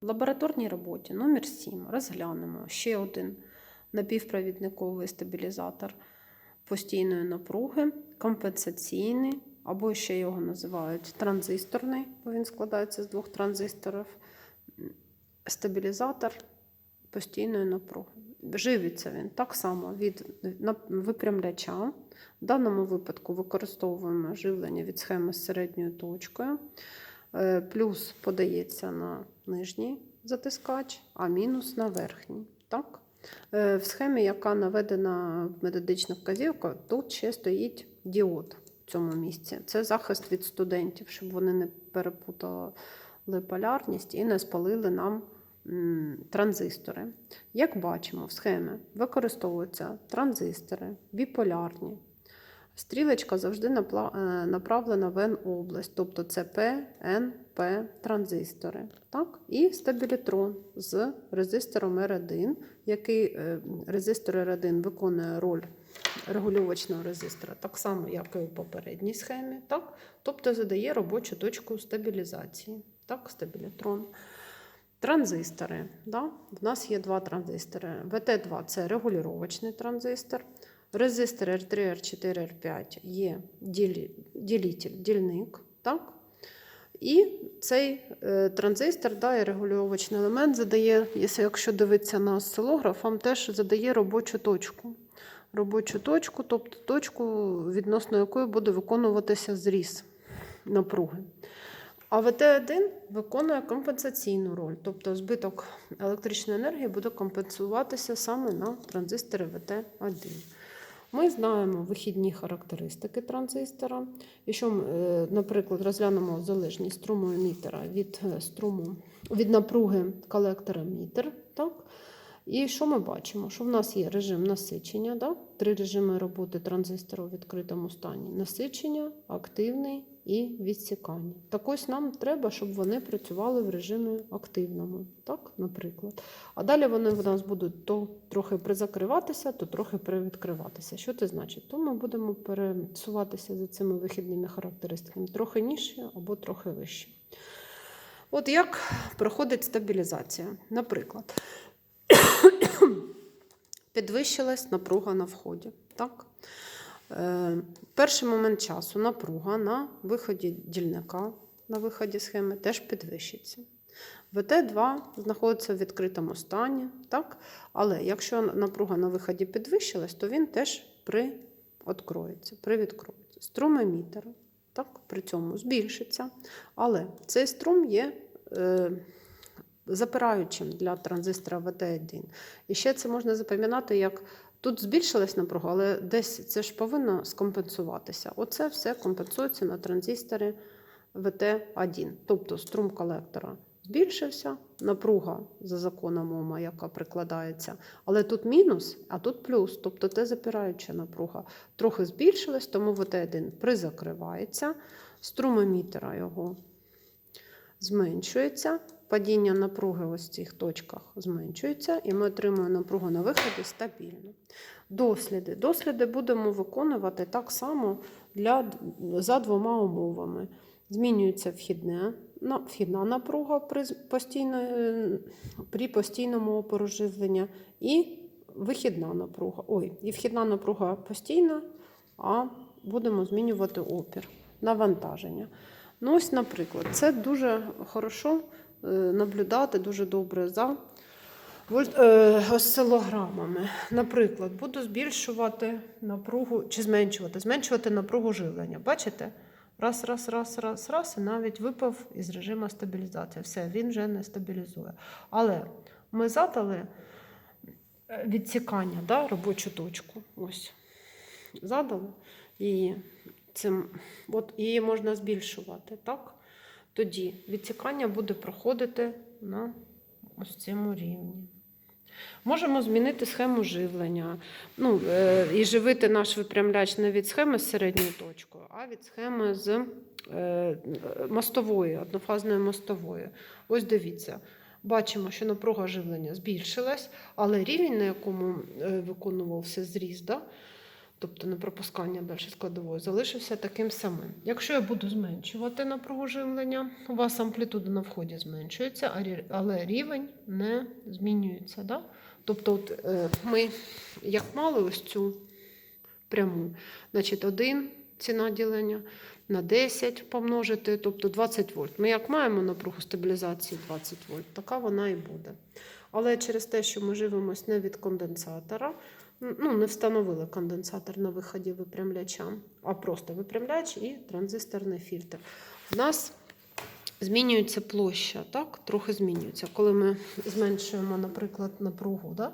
В лабораторній роботі номер 7 розглянемо ще один напівпровідниковий стабілізатор постійної напруги, компенсаційний, або ще його називають транзисторний, бо він складається з двох транзисторів. Стабілізатор постійної напруги. Живиться він так само від випрямляча. В даному випадку використовуємо живлення від схеми з середньою точкою. Е, Плюс подається на нижній затискач, а мінус на верхній. Так? Е, В схемі, яка наведена в методичних вказівках, тут ще стоїть діод в цьому місці. Це захист від студентів, щоб вони не перепутали полярність і не спалили нам транзистори. Як бачимо, в схемі використовуються транзистори, біполярні. Стрілочка завжди е, направлена в N-область, тобто це P, N, P транзистори. Так? І стабілітрон з резистором R1, який е, резистор R1 виконує роль регулювачного резистора, так само, як і у попередній схемі. Так? Тобто задає робочу точку стабілізації. Так, стабілітрон. Транзистори. Да? В нас є два транзистори. ВТ2 це регулювачний транзистор. Резистор R3, R4, R5 є ділі- ділитель, дільник. Так? І цей е, транзистор, да, і регулювачний елемент задає, якщо, дивитися на осцилограф, теж задає робочу точку. Робочу точку, тобто точку, відносно якої буде виконуватися зріз напруги. А ВТ1 виконує компенсаційну роль, тобто збиток електричної енергії буде компенсуватися саме на транзисторі ВТ1. Ми знаємо вихідні характеристики транзистора. Якщо, е, наприклад, розглянемо залежність струму емітера від е, струму від напруги колектора емітер, так? І що ми бачимо? Що в нас є режим насичення, так? три режими роботи транзистора у відкритому стані: насичення, активний і відсікання. Так ось нам треба, щоб вони працювали в режимі активному, так, наприклад. А далі вони в нас будуть то трохи призакриватися, то трохи привідкриватися. Що це значить? То ми будемо пересуватися за цими вихідними характеристиками трохи нижче або трохи вище. От як проходить стабілізація? Наприклад, підвищилась напруга на вході. Так? Е, перший момент часу напруга на виході дільника, на виході схеми теж підвищиться. ВТ2 знаходиться в відкритому стані, так? але якщо напруга на виході підвищилась, то він теж приоткроється, привідкроється. Струм емітера так, при цьому збільшиться, але цей струм є е, запираючим для транзистора ВТ1. І ще це можна запам'ятати як Тут збільшилась напруга, але десь це ж повинно скомпенсуватися. Оце все компенсується на транзисторі ВТ1. Тобто струм колектора збільшився, напруга за законом Ома, яка прикладається. Але тут мінус, а тут плюс. Тобто те запираюча напруга. Трохи збільшилась, тому ВТ1 призакривається, струм емітера його зменшується. Падіння напруги ось в цих точках зменшується, і ми отримуємо напругу на виході стабільно. Досліди. Досліди будемо виконувати так само для, за двома умовами. Змінюється вхідне, на, вхідна напруга при, постійно, е, при постійному опору і вихідна напруга. Ой, і вхідна напруга постійна, а будемо змінювати опір, навантаження. Ну, ось, наприклад, це дуже хорошо наблюдати, дуже добре за е, осцилограмами. Наприклад, буду збільшувати напругу чи зменшувати, зменшувати напругу живлення. Бачите? Раз, раз, раз, раз, раз, і навіть випав із режиму стабілізації. Все, він вже не стабілізує. Але ми задали е, відсікання, да, робочу точку. Ось. Задали. І цим, от її можна збільшувати, так? Тоді відсікання буде проходити на ось цьому рівні. Можемо змінити схему живлення. Ну, е, і живити наш випрямляч не від схеми з середньою точкою, а від схеми з е, мостової, однофазної мостової. Ось дивіться. Бачимо, що напруга живлення збільшилась, але рівень, на якому е, виконувався зріз, да, тобто не пропускання далі складової, залишився таким самим. Якщо я буду зменшувати напругу живлення, у вас амплітуда на вході зменшується, але рівень не змінюється. Да? Тобто, от, е, ми як мали ось цю пряму, значить, один ціна ділення на 10 помножити, тобто 20 вольт. Ми як маємо напругу стабілізації 20 вольт, така вона і буде. Але через те, що ми живемось не від конденсатора, ну, не встановили конденсатор на виході випрямляча, а просто випрямляч і транзисторний фільтр. У нас змінюється площа, так? трохи змінюється. Коли ми зменшуємо, наприклад, напругу, да?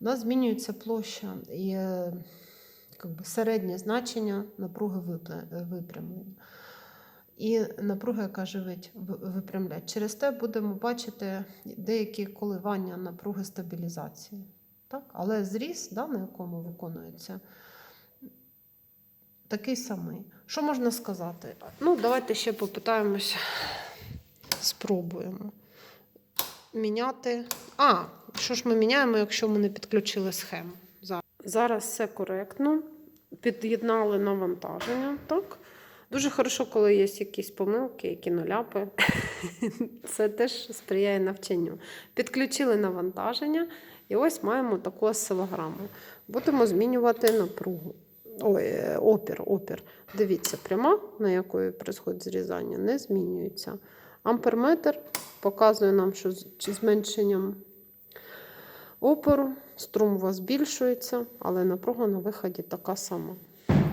у нас змінюється площа і е, как би, середнє значення напруги випрямлення. І напруга, яка живить в- випрямляч. Через те будемо бачити деякі коливання напруги стабілізації. Так? Але зріз, да, на якому виконується, такий самий. Що можна сказати? Ну, давайте ще попитаємось, спробуємо. Міняти. А, що ж ми міняємо, якщо ми не підключили схему? Зараз, все коректно. Під'єднали навантаження. Так? Дуже хорошо, коли є якісь помилки, які наляпи. Це теж сприяє навчанню. Підключили навантаження, і ось маємо таку осцилограму. Будемо змінювати напругу. Ой, е, опір, опір. Дивіться, пряма, на якої відбувається зрізання, не змінюється. Амперметр показує нам, що з зменшенням опору струм у вас збільшується, але напруга на виході така сама.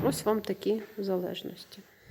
Ось вам такі залежності.